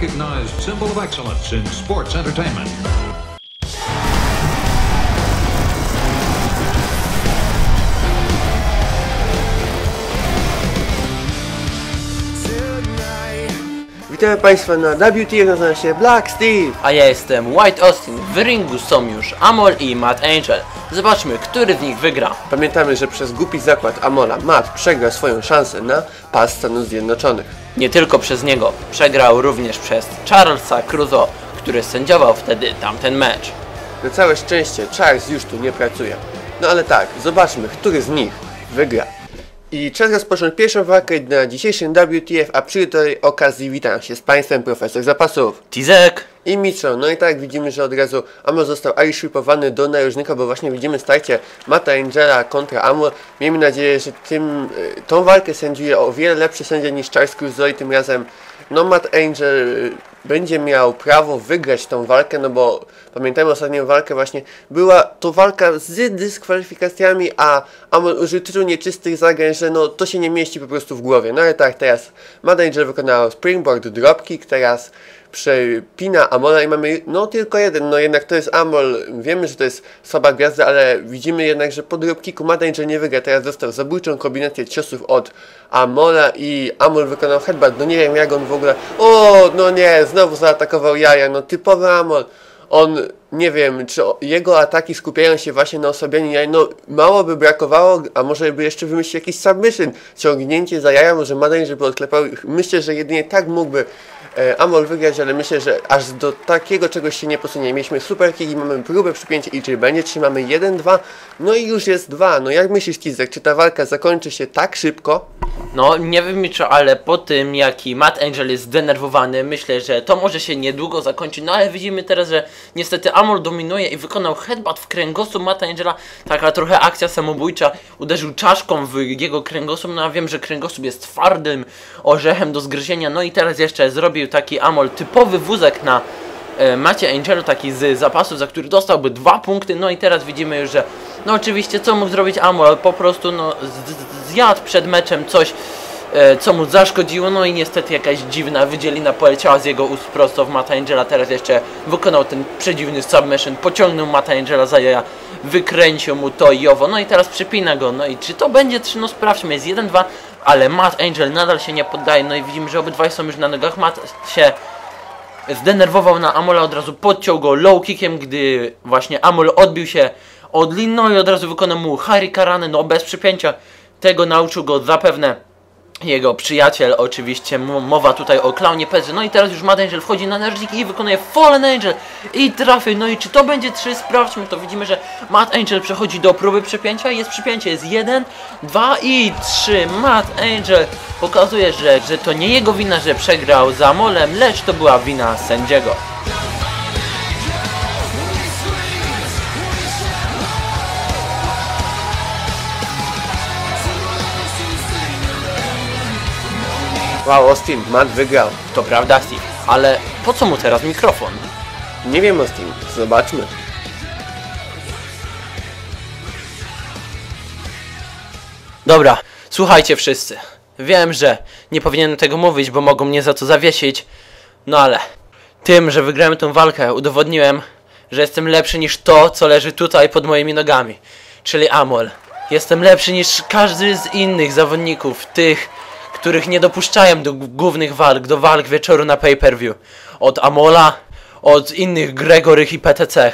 recognized symbol of excellence in sports entertainment. Witamy Państwa na WT, nazywa się Black Steve. A ja jestem White Austin. W ringu są już Amol i Matt Angel. Zobaczmy, który z nich wygra. Pamiętamy, że przez głupi zakład Amola Matt przegrał swoją szansę na pas Stanów Zjednoczonych. Nie tylko przez niego, przegrał również przez Charlesa Cruzo, który sędziował wtedy tamten mecz. Na całe szczęście Charles już tu nie pracuje. No ale tak, zobaczmy, który z nich wygra. I czas rozpocząć pierwszą walkę na dzisiejszym WTF, a przy tej okazji witam się z Państwem profesor zapasów. Tizek! I Mitchell, no i tak widzimy, że od razu Amor został airshipowany do narożnika, bo właśnie widzimy starcie Mata Angela kontra Amor. Miejmy nadzieję, że tym, y, tą walkę sędziuje o wiele lepszy sędzia niż Charles Crusoe i tym razem no Matt Angel y, będzie miał prawo wygrać tą walkę, no bo pamiętajmy ostatnią walkę właśnie, była to walka z dyskwalifikacjami, a Amor użył tylu nieczystych zagrań, że no to się nie mieści po prostu w głowie. No ale tak, teraz Matt Angel wykonał springboard dropkick, teraz przepina Amola i mamy no tylko jeden, no jednak to jest Amol, wiemy, że to jest słaba gwiazda, ale widzimy jednak, że po dropkicku Matt Angel nie wygra, teraz dostał zabójczą kombinację ciosów od Amola i Amol wykonał headbutt, no nie wiem jak on w ogóle, o no nie, znowu zaatakował jaja, no typowy Amol, on, nie wiem, czy jego ataki skupiają się właśnie na osłabianiu jaj, no mało by brakowało, a może by jeszcze wymyślił jakiś submission, ciągnięcie za jaja, może Matt Angel by odklepał, myślę, że jedynie tak mógłby Amol wygrać, ale myślę, że aż do takiego czegoś się nie posunie. Mieliśmy super kick i mamy próbę przypięcia i czy będzie, trzymamy 1-2, no i już jest 2. No jak myślisz Kizek, czy ta walka zakończy się tak szybko? No, nie wiem czy, ale po tym jaki Matt Angel jest zdenerwowany, myślę, że to może się niedługo zakończyć. No ale widzimy teraz, że niestety Amol dominuje i wykonał headbutt w kręgosłup Matta Angela. Taka trochę akcja samobójcza. Uderzył czaszką w jego kręgosłup. No a wiem, że kręgosłup jest twardym orzechem do zgryzienia. No i teraz jeszcze zrobił taki Amol typowy wózek na e, Macie Angelu, taki z zapasów, za który dostałby dwa punkty. No i teraz widzimy już, że no oczywiście co mógł zrobić Amol? Po prostu no zjadł przed meczem coś co mu zaszkodziło, no i niestety jakaś dziwna wydzielina poleciała z jego ust prosto w Mata Angela, teraz jeszcze wykonał ten przedziwny submission, pociągnął Mata Angela za jaja, wykręcił mu to i owo, no i teraz przypina go, no i czy to będzie 3, no sprawdźmy, jest 1-2, ale Matt Angel nadal się nie poddaje, no i widzimy, że obydwaj są już na nogach, Matt się zdenerwował na Amola, od razu podciął go low kickiem, gdy właśnie Amol odbił się od lin, no i od razu wykonał mu Hurricanrany, no bez przypięcia. Tego nauczył go zapewne jego przyjaciel, oczywiście mowa tutaj o klaunie Pedrze. No i teraz już Mad Angel wchodzi na narzędzik i wykonuje Fallen Angel i trafi. No i czy to będzie 3? Sprawdźmy to. Widzimy, że Mad Angel przechodzi do próby przypięcia. Jest przypięcie, jest 1, 2 i 3. Mad Angel pokazuje, że, że to nie jego wina, że przegrał za Molem, lecz to była wina sędziego. Wow, Austin, Matt wygrał. To prawda, Steve. Ale po co mu teraz mikrofon? Nie wiem Austin, zobaczmy. Dobra, słuchajcie wszyscy. Wiem, że nie powinienem tego mówić, bo mogą mnie za to zawiesić. No ale tym, że wygrałem tę walkę, udowodniłem, że jestem lepszy niż to, co leży tutaj pod moimi nogami. Czyli Amol. Jestem lepszy niż każdy z innych zawodników, tych, których nie dopuszczają do głównych walk, do walk wieczoru na pay-per-view. Od Amola, od innych Gregorych i PTC.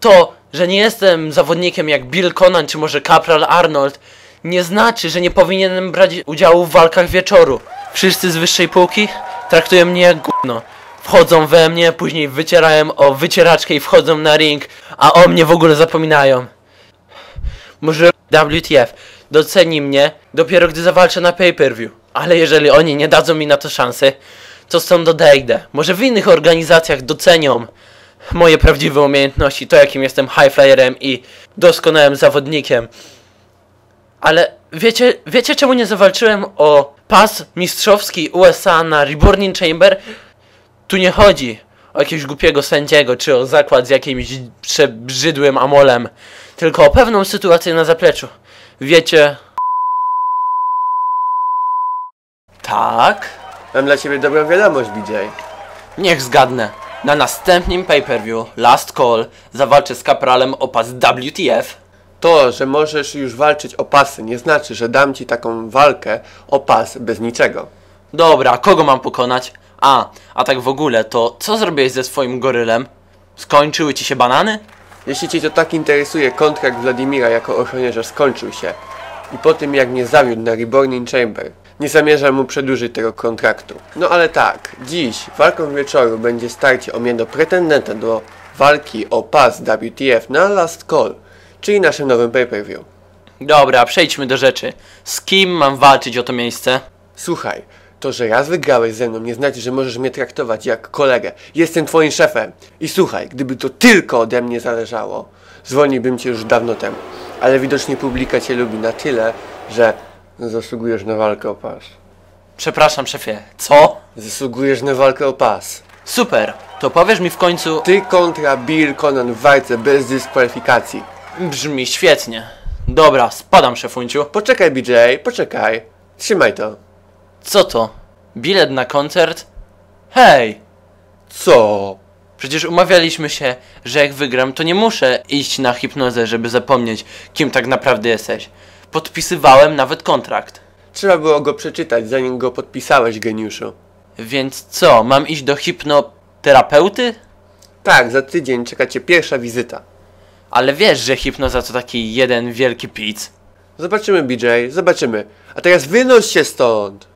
To, że nie jestem zawodnikiem jak Bill Conan czy może Capral Arnold, nie znaczy, że nie powinienem brać udziału w walkach wieczoru. Wszyscy z wyższej półki traktują mnie jak gówno. Wchodzą we mnie, później wycierają o wycieraczkę i wchodzą na ring, a o mnie w ogóle zapominają. Może WTF doceni mnie dopiero gdy zawalczę na pay-per-view. Ale jeżeli oni nie dadzą mi na to szansy, to stąd odejdę. Może w innych organizacjach docenią moje prawdziwe umiejętności, to jakim jestem highflyerem i doskonałym zawodnikiem. Ale wiecie, wiecie czemu nie zawalczyłem o pas mistrzowski USA na Reborn Chamber? Tu nie chodzi o jakiegoś głupiego sędziego, czy o zakład z jakimś przebrzydłym amolem, tylko o pewną sytuację na zapleczu. Wiecie... Tak? Mam dla ciebie dobrą wiadomość, BJ. Niech zgadnę. Na następnym pay-per-view, Last Call, zawalczę z kapralem o pas WTF. To, że możesz już walczyć o pasy, nie znaczy, że dam ci taką walkę o pas bez niczego. Dobra, kogo mam pokonać? A, a tak w ogóle, to co zrobiłeś ze swoim gorylem? Skończyły ci się banany? Jeśli cię to tak interesuje, kontrakt Wladimira jako ochroniarza skończył się. I po tym jak mnie zawiódł na Reborn Chamber, nie zamierzam mu przedłużyć tego kontraktu. No ale tak, dziś walką wieczoru będzie starcie o miano pretendenta do walki o pas WTF na Last Call, czyli naszym nowym pay-per-view. Dobra, przejdźmy do rzeczy. Z kim mam walczyć o to miejsce? Słuchaj, to, że raz wygrałeś ze mną, nie znaczy, że możesz mnie traktować jak kolegę. Jestem twoim szefem. I słuchaj, gdyby to tylko ode mnie zależało, zwolniłbym cię już dawno temu. Ale widocznie publika cię lubi na tyle, że zasługujesz na walkę o pas. Przepraszam, szefie. Co? Zasługujesz na walkę o pas. Super. To powiesz mi w końcu... Ty kontra Bill Conan w walce bez dyskwalifikacji. Brzmi świetnie. Dobra, spadam, szefunciu. Poczekaj, BJ, poczekaj. Trzymaj to. Co to? Bilet na koncert? Hej! Co? Przecież umawialiśmy się, że jak wygram, to nie muszę iść na hipnozę, żeby zapomnieć, kim tak naprawdę jesteś. Podpisywałem nawet kontrakt. Trzeba było go przeczytać, zanim go podpisałeś, geniuszu. Więc co, mam iść do hipnoterapeuty? Tak, za tydzień czeka cię pierwsza wizyta. Ale wiesz, że hipnoza to taki jeden wielki pic. Zobaczymy, BJ, zobaczymy. A teraz wynoś się stąd!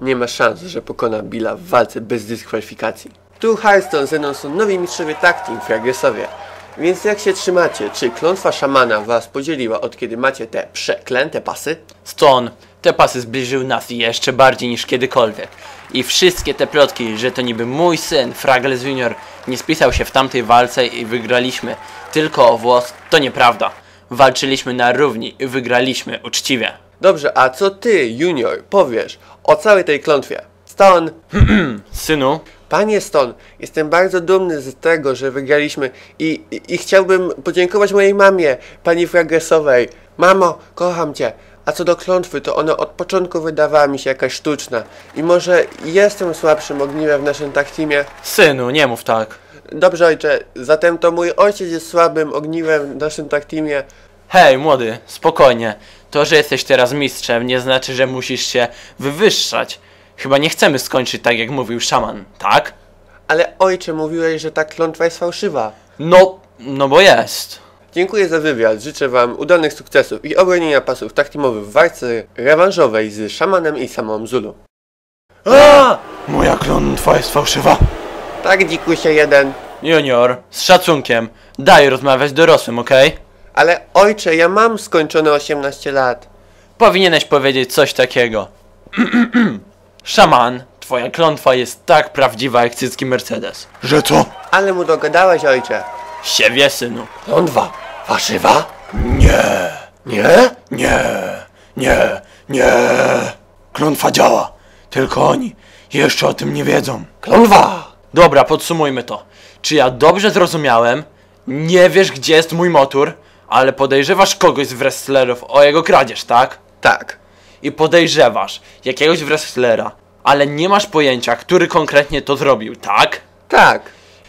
Nie ma szans, że pokona Billa w walce bez dyskwalifikacji. Tu Hearthstone ze mną są nowi mistrzowie tag team Fragresowie. Więc jak się trzymacie? Czy klątwa szamana was podzieliła od kiedy macie te przeklęte pasy? Stone, te pasy zbliżyły nas jeszcze bardziej niż kiedykolwiek. I wszystkie te plotki, że to niby mój syn, Fraggles Junior, nie spisał się w tamtej walce i wygraliśmy tylko o włos, to nieprawda. Walczyliśmy na równi i wygraliśmy uczciwie. Dobrze, a co ty, Junior, powiesz o całej tej klątwie? Stone, Synu, Panie Stone, jestem bardzo dumny z tego, że wygraliśmy i, i, i chciałbym podziękować mojej mamie, pani Fragresowej. Mamo, kocham cię. A co do klątwy, to ona od początku wydawała mi się jakaś sztuczna. I może jestem słabszym ogniwem w naszym tag teamie? synu, nie mów tak. Dobrze ojcze, zatem to mój ojciec jest słabym ogniwem w naszym tag teamie. Hej, młody, spokojnie. To, że jesteś teraz mistrzem, nie znaczy, że musisz się wywyższać. Chyba nie chcemy skończyć tak, jak mówił szaman, tak? Ale ojcze, mówiłeś, że ta klątwa jest fałszywa. No, no bo jest. Dziękuję za wywiad, życzę wam udanych sukcesów i obronienia pasów teamowych w walce rewanżowej z szamanem i samą Zulu. A! Moja klątwa jest fałszywa. Tak, dzikusie jeden. Junior, z szacunkiem, daj rozmawiać dorosłym, okej? Ale ojcze, ja mam skończone 18 lat. Powinieneś powiedzieć coś takiego. Szaman, twoja klątwa jest tak prawdziwa jak cycki Mercedes. Że co? Ale mu dogadałeś, ojcze. Siewie, synu. Klątwa. Faszywa? Nie, Nie? nie, nie, nie. Klątwa działa. Tylko oni jeszcze o tym nie wiedzą. Klątwa. Dobra, podsumujmy to. Czy ja dobrze zrozumiałem? Nie wiesz, gdzie jest mój motor, ale podejrzewasz kogoś z wrestlerów o jego kradzież, tak? Tak. I podejrzewasz jakiegoś wrestlera, ale nie masz pojęcia, który konkretnie to zrobił, tak? Tak.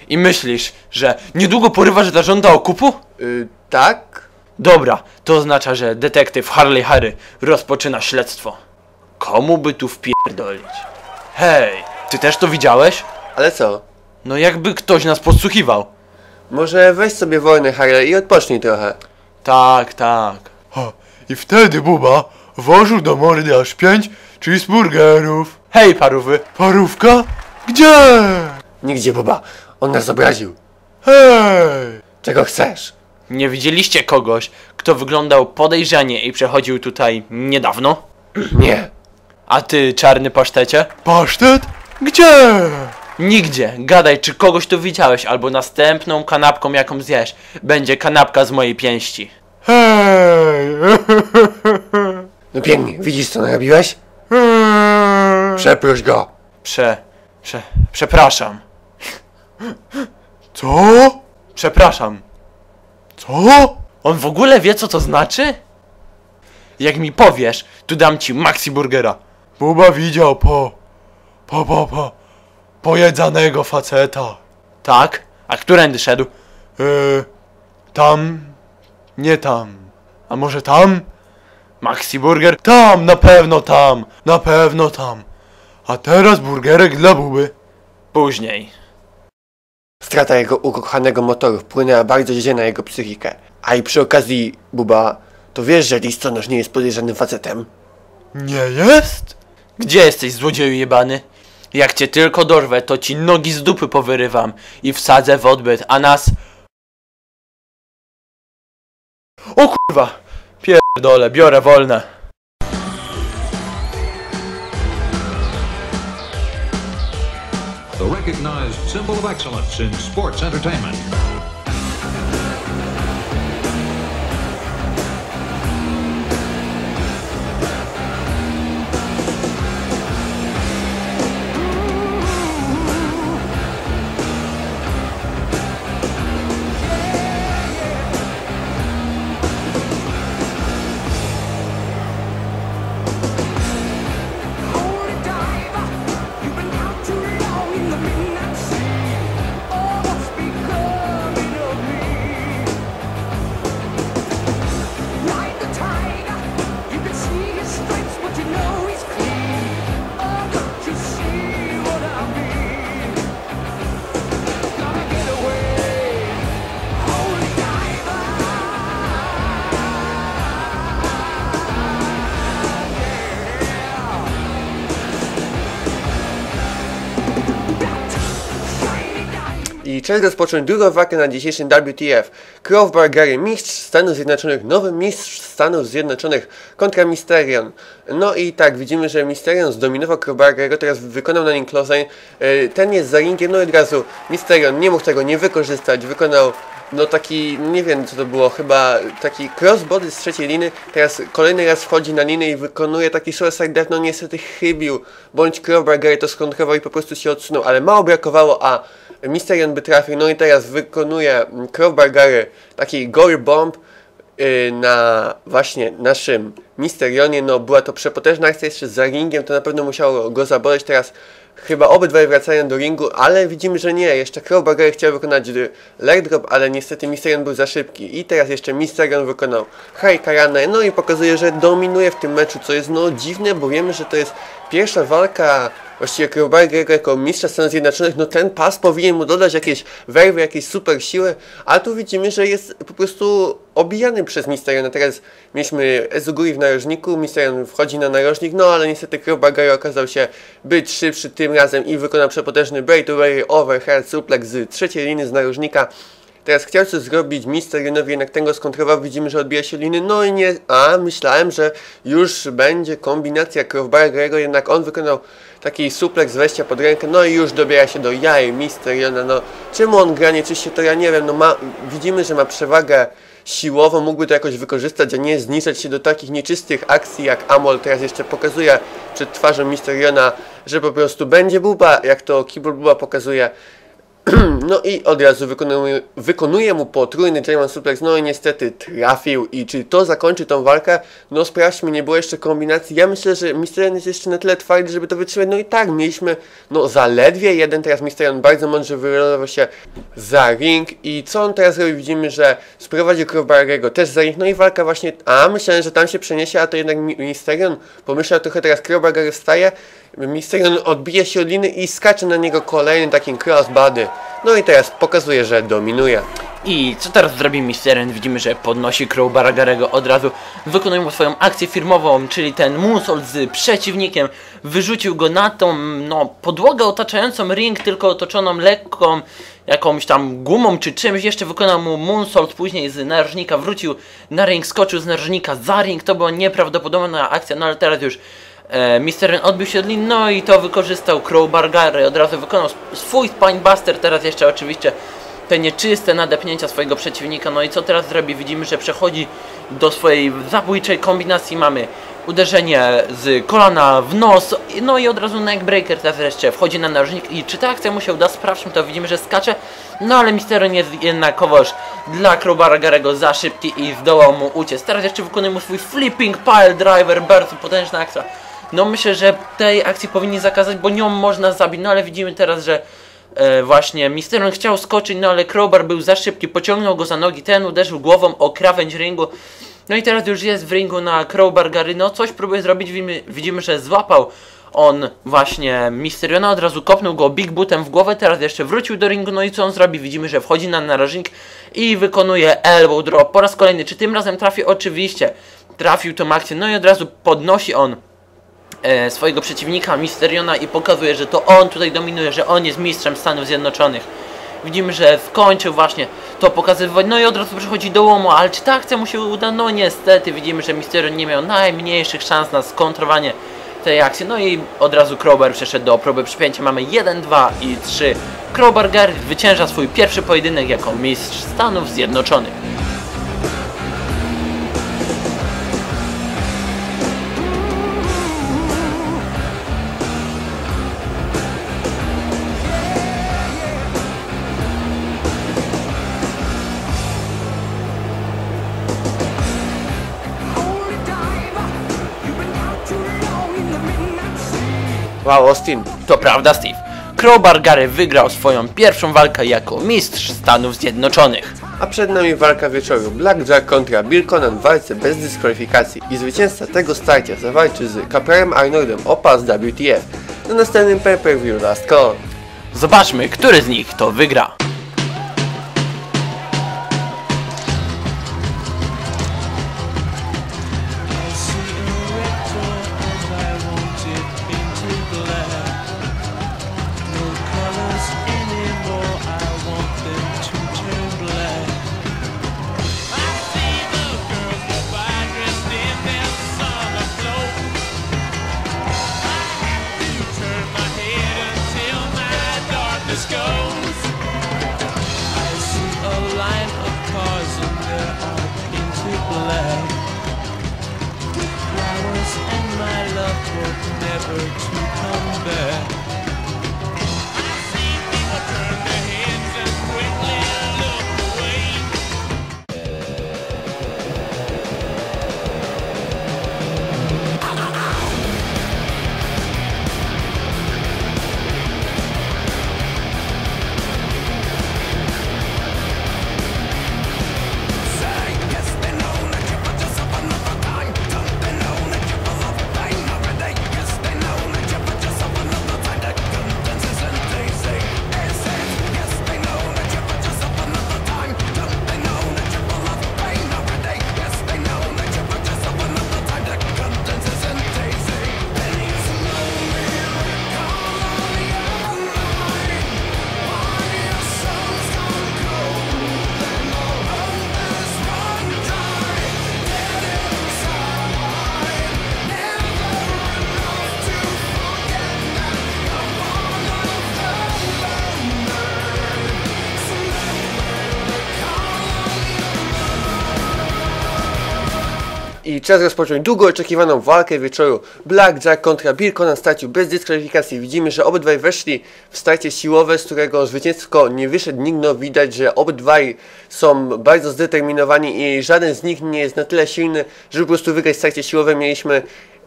I myślisz, że niedługo porywasz dla żąda okupu? Y, tak? Dobra, to oznacza, że detektyw Harley Harry rozpoczyna śledztwo. Komu by tu wpierdolić? Hej, ty też to widziałeś? Ale co? No jakby ktoś nas podsłuchiwał. Może weź sobie wojnę, Harley, i odpocznij trochę. Tak, tak. Ha, I wtedy Buba włożył do mordy aż pięć cheeseburgerów. Hej, parówy. Parówka? Gdzie? Nigdzie, Boba. On nas obraził. Hej! Czego chcesz? Nie widzieliście kogoś, kto wyglądał podejrzanie i przechodził tutaj niedawno? Nie. A ty, czarny pasztecie? Pasztet? Gdzie? Nigdzie. Gadaj, czy kogoś tu widziałeś, albo następną kanapką, jaką zjesz, będzie kanapka z mojej pięści. Hej! No pięknie. Widzisz, co narobiłeś? Przeproś go. Prze... prze... przepraszam. Co? Przepraszam. Co? On w ogóle wie, co to znaczy? Jak mi powiesz, tu dam ci maxi burgera. Buba widział po... Po, po, po... pojedzanego faceta. Tak? A którędy szedł? Yy, tam, nie tam. A może tam? Maxi Burger? Tam, na pewno tam, na pewno tam. A teraz burgerek dla buby. Później. Strata jego ukochanego motoru wpłynęła bardzo źle na jego psychikę. A i przy okazji, Buba, to wiesz, że listonosz nie jest podejrzanym facetem? Nie jest? Gdzie jesteś, złodzieju jebany? Jak cię tylko dorwę, to ci nogi z dupy powyrywam i wsadzę w odbyt, a nas... O kurwa! Pierdolę, biorę wolne. The recognized symbol of excellence in sports entertainment. Czas rozpocząć drugą walkę na dzisiejszym WTF. Crowbar Gary, mistrz Stanów Zjednoczonych, nowy mistrz Stanów Zjednoczonych kontra Mysterion. No i tak, widzimy, że Mysterion zdominował Crowbar Gary'ego, teraz wykonał na nim closing. E, Ten jest za ringiem, no i od razu Mysterion nie mógł tego nie wykorzystać, wykonał no taki, nie wiem co to było, chyba taki crossbody z trzeciej liny, teraz kolejny raz wchodzi na linę i wykonuje taki suicide death, no niestety chybił, bądź Crowbar Gary to skontrował i po prostu się odsunął, ale mało brakowało, a Mysterion by trafił, no i teraz wykonuje Crowbar Gary taki gory bomb yy, na właśnie naszym Mysterionie, no była to przepotężna akcja jeszcze za ringiem, to na pewno musiało go zaboleć, teraz chyba obydwaj wracają do ringu, ale widzimy, że nie, jeszcze Crowbar Gary chciał wykonać leg drop, ale niestety Mysterion był za szybki. I teraz jeszcze Mysterion wykonał Hurricanrana, no i pokazuje, że dominuje w tym meczu, co jest no dziwne, bo wiemy, że to jest pierwsza walka właściwie Gary'ego jako mistrza Stanów Zjednoczonych, no ten pas powinien mu dodać jakieś werwy, jakieś super siły, a tu widzimy, że jest po prostu obijany przez Mysteriona. Teraz mieliśmy Ezuguri w narożniku, Mysterion wchodzi na narożnik, no ale niestety Crowbar Gary okazał się być szybszy tym razem i wykonał przepotężny breakaway overhead suplex z trzeciej liny z narożnika. Teraz chciał coś zrobić Mysterionowi, jednak ten go skontrował, widzimy, że odbija się liny, no i nie, a myślałem, że już będzie kombinacja Crowbar Gary'ego, jednak on wykonał taki suplex z wejścia pod rękę, no i już dobiera się do jaj Mysteriona, no czemu on gra nieczyście, to ja nie wiem, no ma, widzimy, że ma przewagę siłową, mógłby to jakoś wykorzystać, a nie zniszczać się do takich nieczystych akcji jak Amol teraz jeszcze pokazuje przed twarzą Mysteriona, że po prostu będzie buba, jak to Kibble Buba pokazuje, no i od razu wykonuje, wykonuje mu potrójny German Suplex, no i niestety trafił. I czy to zakończy tą walkę? No sprawdźmy, nie było jeszcze kombinacji. Ja myślę, że Mysterion jest jeszcze na tyle twardy, żeby to wytrzymać. No i tak, mieliśmy no zaledwie jeden, teraz Mysterion bardzo mądrze wyrolował się za ring. I co on teraz robi? Widzimy, że sprowadził Crowbarego też za ring. No i walka właśnie, a myślałem, że tam się przeniesie, a to jednak Mi- Mysterion pomyślał trochę, teraz Crowbar wstaje. Mysterion odbija się od liny i skacze na niego kolejny takim crossbody. No i teraz pokazuje, że dominuje. I co teraz zrobi Mysterion? Widzimy, że podnosi Crowbara Garego od razu, wykonuje mu swoją akcję firmową, czyli ten moonsault z przeciwnikiem, wyrzucił go na tą, no, podłogę otaczającą ring, tylko otoczoną lekką jakąś tam gumą czy czymś, jeszcze wykonał mu moonsault, później z narożnika wrócił na ring, skoczył z narożnika za ring, to była nieprawdopodobna akcja, no ale teraz już e, odbił się od lin, no i to wykorzystał Crowbar Gary, od razu wykonał sw- swój Spinebuster, teraz jeszcze oczywiście te nieczyste nadepnięcia swojego przeciwnika. No i co teraz zrobi? Widzimy, że przechodzi do swojej zabójczej kombinacji. Mamy uderzenie z kolana w nos, no i od razu neckbreaker teraz jeszcze wchodzi na narożnik i czy ta akcja mu się uda? Sprawdźmy to, widzimy, że skacze, no ale Mysterion jest jednakowoż dla Crowbara Garego za szybki i zdołał mu uciec. Teraz jeszcze wykonuje mu swój flipping pile driver, bardzo potężna akcja. No myślę, że tej akcji powinni zakazać, bo nią można zabić, no ale widzimy teraz, że e, właśnie Misterion chciał skoczyć, no ale Crowbar był za szybki, pociągnął go za nogi, ten uderzył głową o krawędź ringu. No i teraz już jest w ringu na Crowbar Gary, no coś próbuje zrobić, widzimy, widzimy że złapał on właśnie Misteriona, od razu kopnął go Big Bootem w głowę, teraz jeszcze wrócił do ringu, no i co on zrobi? Widzimy, że wchodzi na narożnik i wykonuje elbow drop po raz kolejny. Czy tym razem trafi? Oczywiście trafił tą akcję, no i od razu podnosi on e, swojego przeciwnika Misteriona i pokazuje, że to on tutaj dominuje, że on jest mistrzem Stanów Zjednoczonych. Widzimy, że skończył właśnie to pokazywać, no i od razu przychodzi do łomu, ale czy ta akcja mu się uda? No niestety, widzimy, że Misterion nie miał najmniejszych szans na skontrowanie tej akcji, no i od razu Crowbar przeszedł do próby przypięcia, mamy 1, 2 i 3. Crowbar Gary zwycięża swój pierwszy pojedynek jako mistrz Stanów Zjednoczonych. Wow, Austin. To prawda, Steve. Crowbar Gary wygrał swoją pierwszą walkę jako mistrz Stanów Zjednoczonych. A przed nami walka wieczoru. Blackjack kontra Bill Conan w walce bez dyskwalifikacji. I zwycięzca tego starcia zawalczy z Kaperem Arnoldem o pas WTF na następnym pay-per-view Last Call. Zobaczmy, który z nich to wygra. With flowers and my love hope never to come back. Czas rozpocząć długo oczekiwaną walkę wieczoru. Blackjack kontra Bill Conan stracił bez dyskwalifikacji. Widzimy, że obydwaj weszli w starcie siłowe, z którego zwycięsko nie wyszedł nikt. No widać, że obydwaj są bardzo zdeterminowani i żaden z nich nie jest na tyle silny, żeby po prostu wygrać starcie siłowe. Mieliśmy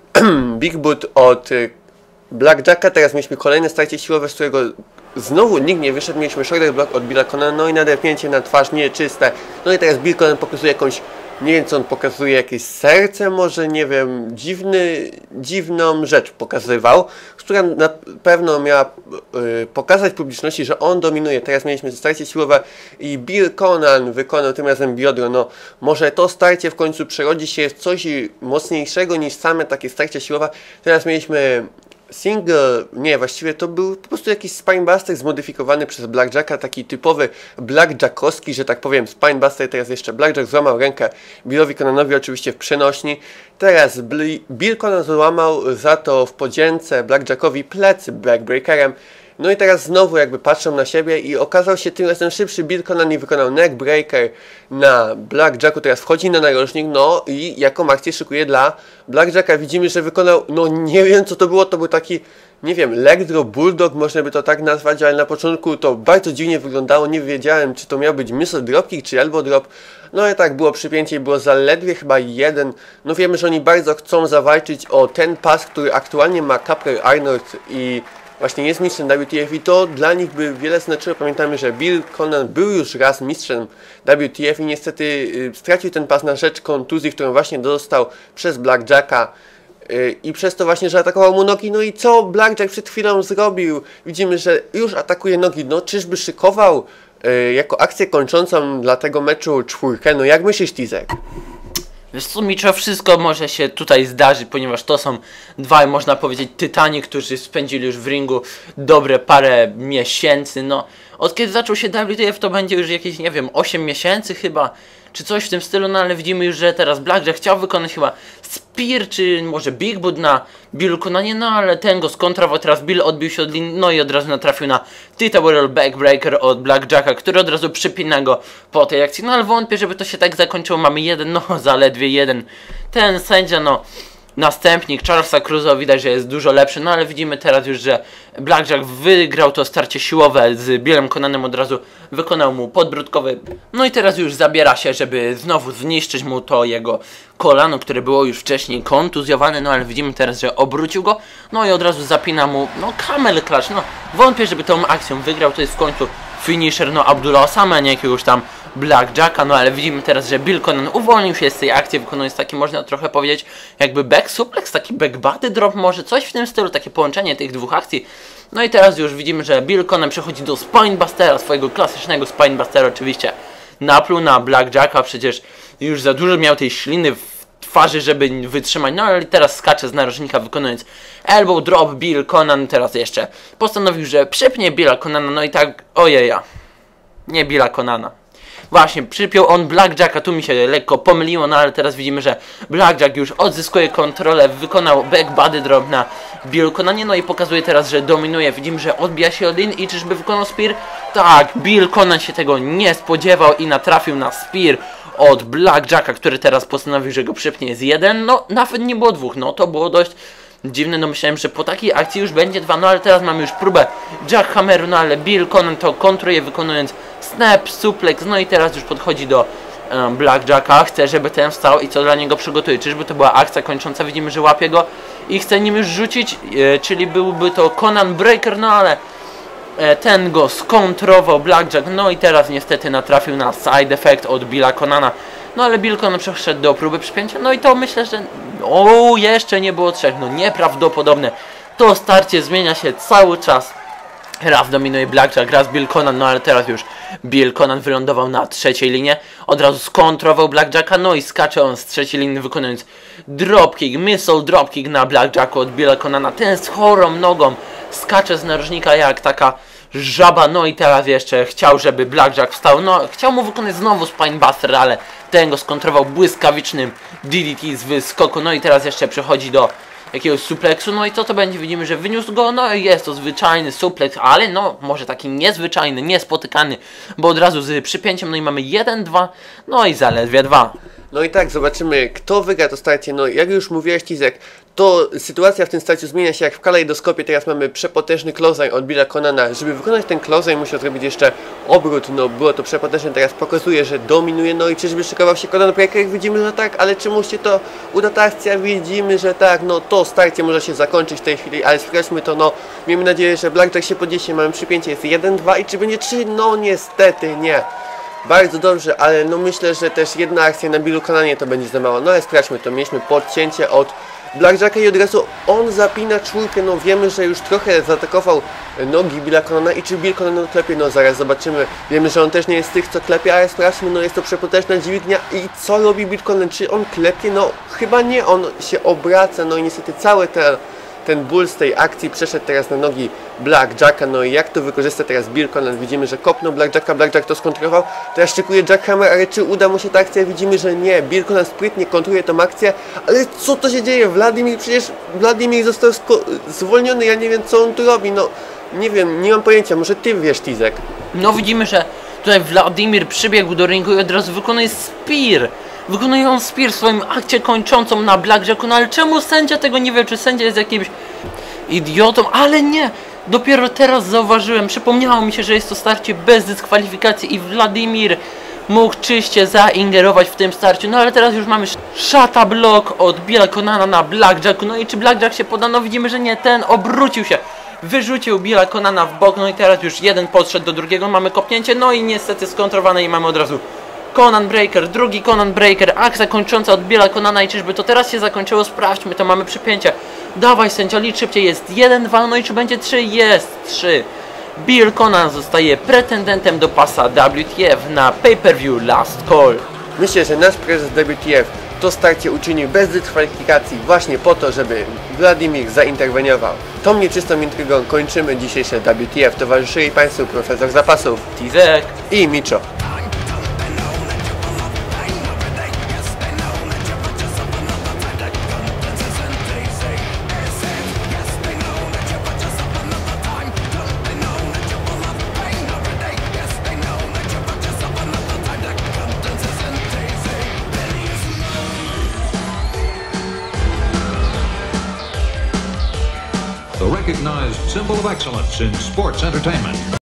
Big Boot od y, Blackjacka, teraz mieliśmy kolejne starcie siłowe, z którego znowu nikt nie wyszedł. Mieliśmy shoulder block od Billa Conana, no i nadepnięcie na twarz nieczyste. No i teraz Bill Conan pokazuje jakąś nie wiem co on pokazuje, jakieś serce może, nie wiem, dziwny, dziwną rzecz pokazywał, która na pewno miała y, pokazać publiczności, że on dominuje. Teraz mieliśmy starcie siłowe i Bill Conan wykonał tym razem biodro. No, może to starcie w końcu przerodzi się w coś mocniejszego niż same takie starcie siłowe. Teraz mieliśmy single, nie, właściwie to był po prostu jakiś spinebuster zmodyfikowany przez Blackjacka, taki typowy Blackjackowski, że tak powiem, spinebuster, teraz jeszcze Blackjack złamał rękę Billowi Conanowi oczywiście w przenośni, teraz Bill Conan złamał za to w podzięce Blackjackowi plecy Backbreakerem, No i teraz znowu jakby patrzą na siebie i okazał się tym razem szybszy Bill Conan i wykonał neckbreaker na Blackjacku, teraz wchodzi na narożnik, no i jaką akcję szykuje dla Blackjacka. Widzimy, że wykonał, no nie wiem co to było, to był taki, nie wiem, leg drop, bulldog, można by to tak nazwać, ale na początku to bardzo dziwnie wyglądało, nie wiedziałem czy to miał być missile dropkick czy elbow drop. No i tak było przypięcie było zaledwie chyba jeden. No wiemy, że oni bardzo chcą zawalczyć o ten pas, który aktualnie ma Capler Arnold i właśnie jest mistrzem WTF i to dla nich by wiele znaczyło. Pamiętamy, że Bill Conan był już raz mistrzem WTF i niestety y, stracił ten pas na rzecz kontuzji, którą właśnie dostał przez Blackjacka. Y, I przez to właśnie, że atakował mu nogi, no i co Blackjack przed chwilą zrobił? Widzimy, że już atakuje nogi, no czyżby szykował y, jako akcję kończącą dla tego meczu czwórkę? No jak myślisz, Tizek? Wiesz co, wszystko może się tutaj zdarzyć, ponieważ to są dwaj, można powiedzieć, tytani, którzy spędzili już w ringu dobre parę miesięcy, no. Od kiedy zaczął się WTF to będzie już jakieś, nie wiem, 8 miesięcy chyba, czy coś w tym stylu, no ale widzimy już, że teraz Blackjack chciał wykonać chyba Spear, czy może Big Boot na Billu Conanie, no ale ten go skontrował, teraz Bill odbił się od linii, no i od razu natrafił na Titawell Backbreaker od Blackjacka, który od razu przypina go po tej akcji, no ale wątpię, żeby to się tak zakończyło, mamy jeden, no zaledwie jeden, ten sędzia, no następnik Charlesa Cruza widać, że jest dużo lepszy, no ale widzimy teraz już, że Blackjack wygrał to starcie siłowe z Billem Conanem, od razu wykonał mu podbródkowy, no i teraz już zabiera się, żeby znowu zniszczyć mu to jego kolano, które było już wcześniej kontuzjowane, no ale widzimy teraz, że obrócił go, no i od razu zapina mu, no camel clutch, no wątpię, żeby tą akcją wygrał, to jest w końcu finisher, no Abdullah Osama, nie jakiegoś tam Blackjacka, no ale widzimy teraz, że Bill Conan uwolnił się z tej akcji, wykonując taki, można trochę powiedzieć, jakby back suplex, taki back body drop, może coś w tym stylu, takie połączenie tych dwóch akcji. No i teraz już widzimy, że Bill Conan przechodzi do Spinebustera, swojego klasycznego Spinebustera oczywiście. Napluł na Blackjacka, przecież już za dużo miał tej śliny w twarzy, żeby wytrzymać, no ale teraz skacze z narożnika wykonując elbow drop, Bill Conan teraz jeszcze postanowił, że przypnie Billa Conana, no i tak, ojeja, nie Billa Conana. Właśnie, przypiął on Blackjacka, tu mi się lekko pomyliło, no ale teraz widzimy, że Blackjack już odzyskuje kontrolę, wykonał back body drop na Bill Conanie, no i pokazuje teraz, że dominuje. Widzimy, że odbija się od lin i czyżby wykonał spear? Tak, Bill Conan się tego nie spodziewał i natrafił na spear od Blackjacka, który teraz postanowił, że go przypnie z jeden, no nawet nie było dwóch, no to było dość dziwne, no myślałem, że po takiej akcji już będzie dwa, no ale teraz mamy już próbę Jackhammeru, no ale Bill Conan to kontruje wykonując snap, suplex, no i teraz już podchodzi do um, Blackjacka, chce, żeby ten wstał i co dla niego przygotuje. Czyżby to była akcja kończąca, widzimy, że łapie go i chce nim już rzucić, e, czyli byłby to Conan Breaker, no ale e, ten go skontrował Blackjack, no i teraz niestety natrafił na side effect od Billa Conana. No ale Bill Conan przeszedł do próby przypięcia, no i to myślę, że o jeszcze nie było trzech, no nieprawdopodobne. To starcie zmienia się cały czas. Raz dominuje Blackjack, raz Bill Conan, no ale teraz już Bill Conan wylądował na trzeciej linie. Od razu skontrował Blackjacka, no i skacze on z trzeciej linii wykonując dropkick, missile dropkick na Blackjacku od Billa Conana. Ten z chorą nogą skacze z narożnika jak taka żaba, no i teraz jeszcze chciał, żeby Blackjack wstał, no chciał mu wykonać znowu Spinebuster, ale ten go skontrował błyskawicznym DDT z wyskoku, no i teraz jeszcze przechodzi do jakiegoś supleksu, no i co to będzie? Widzimy, że wyniósł go, no i jest to zwyczajny suplex, ale no może taki niezwyczajny, niespotykany, bo od razu z przypięciem, no i mamy 1-2, no i zaledwie 2. No i tak, zobaczymy kto wygra to starcie. No jak już mówiłeś Tizek, to sytuacja w tym starciu zmienia się jak w kalejdoskopie. Teraz mamy przepotężny closing od Billa Conana. Żeby wykonać ten closing musiał zrobić jeszcze obrót. No było to przepotężne, teraz pokazuje, że dominuje. No i czyżby szykował się Conan Breaker? Widzimy, że tak, ale czy mu się to uda akcja? Widzimy, że tak. No to starcie może się zakończyć w tej chwili, ale sprawdźmy to. No miejmy nadzieję, że Blackjack się podniesie. Mamy przypięcie, jest 1-2 i czy będzie 3? No niestety nie. Bardzo dobrze, ale no myślę, że też jedna akcja na Billu Conanie to będzie za mało. No ale sprawdźmy to, mieliśmy podcięcie od Blackjacka i od razu on zapina czwórkę, no wiemy, że już trochę zaatakował nogi Billa Conana i czy Bill Conan klepie, no zaraz zobaczymy. Wiemy, że on też nie jest z tych, co klepie, ale sprawdźmy, no jest to przepotężna dźwignia i co robi Bill Conan? Czy on klepie? No chyba nie, on się obraca, no i niestety cały ten ten ból z tej akcji przeszedł teraz na nogi Blackjacka, no i jak to wykorzysta teraz Bill? Widzimy, że kopnął Blackjacka, Blackjack to skontrował, teraz szykuje Jackhammer, ale czy uda mu się ta akcja? Widzimy, że nie, Bill Conan sprytnie kontruje tą akcję, ale co to się dzieje? Wladimir, przecież Wladimir został zwolniony, ja nie wiem co on tu robi, no Nie wiem, nie mam pojęcia, może ty wiesz, Tizek. No widzimy, że tutaj Wladimir przybiegł do ringu i od razu wykonuje spear. Wykonuje on spear w swoim akcie kończącą na blackjacku, no ale czemu sędzia tego nie wie, czy sędzia jest jakimś idiotą, ale nie. Dopiero teraz zauważyłem, przypomniało mi się, że jest to starcie bez dyskwalifikacji i Wladimir mógł czyście zaingerować w tym starciu, no ale teraz już mamy szata block od Billa Conana na Blackjacku, no i czy Blackjack się poda, no widzimy, że nie, ten obrócił się, wyrzucił Billa Conana w bok, no i teraz już jeden podszedł do drugiego, mamy kopnięcie, no i niestety skontrowane i mamy od razu Conan Breaker, drugi Conan Breaker, akcja kończąca od Billa Conana i czyżby to teraz się zakończyło? Sprawdźmy, to mamy przypięcie. Dawaj sędzia, licz szybciej, jest 1-2, no i czy będzie 3? Jest 3. Bill Conan zostaje pretendentem do pasa WTF na pay-per-view Last Call. Myślę, że nasz prezes WTF to starcie uczynił bez dyskwalifikacji właśnie po to, żeby Wladimir zainterweniował. Tą nieczystą intrygą kończymy dzisiejsze WTF. Towarzyszyli Państwu profesor zapasów Tizek. i Micho. In sports entertainment.